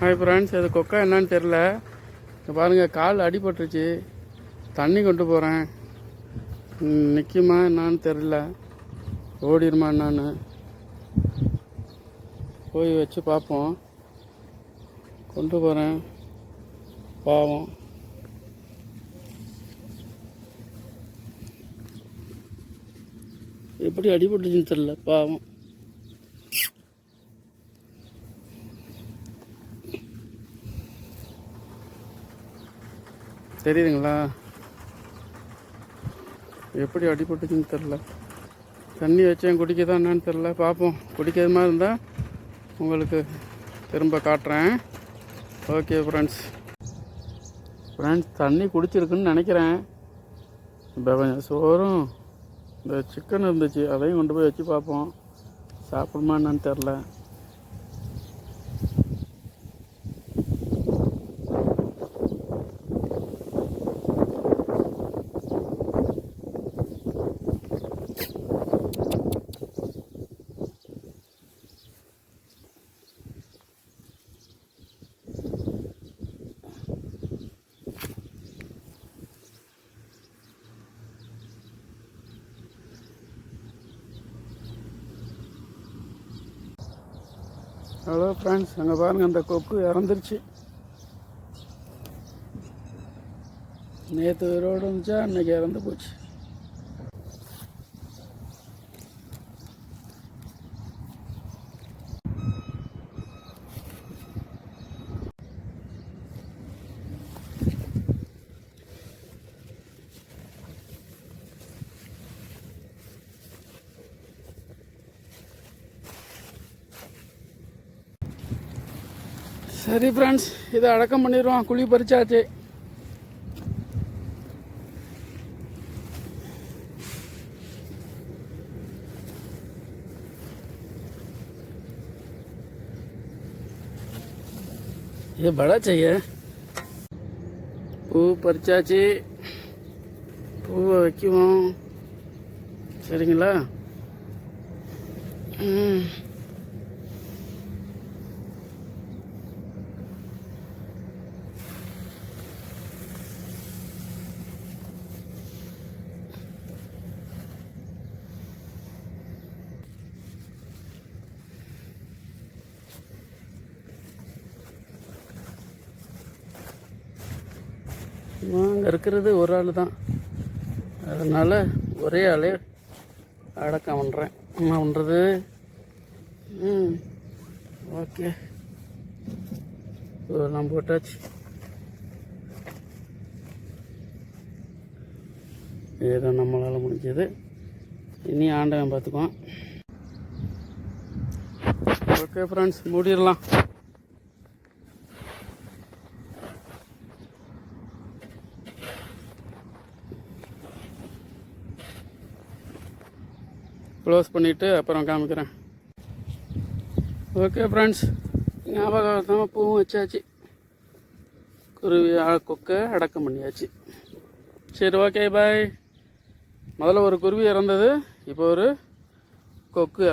Hi friends அது கொக்கா என்னன்னு தெரில இங்கே பாருங்கள் கால் அடிபட்டுருச்சு. தண்ணி கொண்டு போகிறேன் நிற்குமா என்னான்னு தெரில ஓடிடுமா என்னான்னு. போய் வச்சு பார்ப்போம். கொண்டு போகிறேன் பாவம். எப்படி அடிபட்டுச்சுன்னு தெரில பாவம். தெரியுதுங்களா? எப்படி அடிபட்டுச்சுன்னு தெரில. தண்ணி வச்சேன் குடிக்க தான் என்னன்னு தெரில. பார்ப்போம். குடிக்கிறது மாதிரி இருந்தால் உங்களுக்கு திரும்ப காட்டுறேன். ஓகே ஃப்ரெண்ட்ஸ் ஃப்ரெண்ட்ஸ் தண்ணி குடிச்சிருக்குன்னு நினைக்கிறேன். இப்போ கொஞ்சம் சோறும் இந்த சிக்கன் இருந்துச்சு. அதையும் கொண்டு போய் வச்சு பார்ப்போம். சாப்பிடுமா என்னன்னு தெரில. ஹலோ ஃப்ரெண்ட்ஸ் அங்கே பாருங்கள் அந்த கொக்கு இறந்துருச்சு. நேற்று உயிரோடு இருந்துச்சா இன்றைக்கி இறந்து போச்சு. சரி ஃப்ரெண்ட்ஸ் இதை அடக்கம் பண்ணிடுவோம் குழி பறிச்சாச்சு ये बड़ा चाहिए பூ பறிச்சாச்சு பூவை வைக்குவோம் சரிங்களா ம் அங்கே இருக்கிறது ஒரு ஆள் தான். அதனால் ஒரே ஆளே அடக்கம் பண்ணுறேன் என்ன பண்ணுறது ம் ஓகே. நான் போட்டாச்சு. ஏதோ நம்மளால் முடிஞ்சது. இனி ஆண்டவன் பார்த்துக்குவான். ஓகே ஃப்ரெண்ட்ஸ் மூடிடலாம். க்ளோஸ் பண்ணிவிட்டு அப்புறம் காமிக்கிறேன். ஓகே ஃப்ரெண்ட்ஸ் ஞாபகம் பூவும் வச்சாச்சு. குருவி கொக்கை அடக்கம் பண்ணியாச்சு. சரி ஓகே பாய் முதல்ல ஒரு குருவி இறந்தது இப்போ ஒரு கொக்கு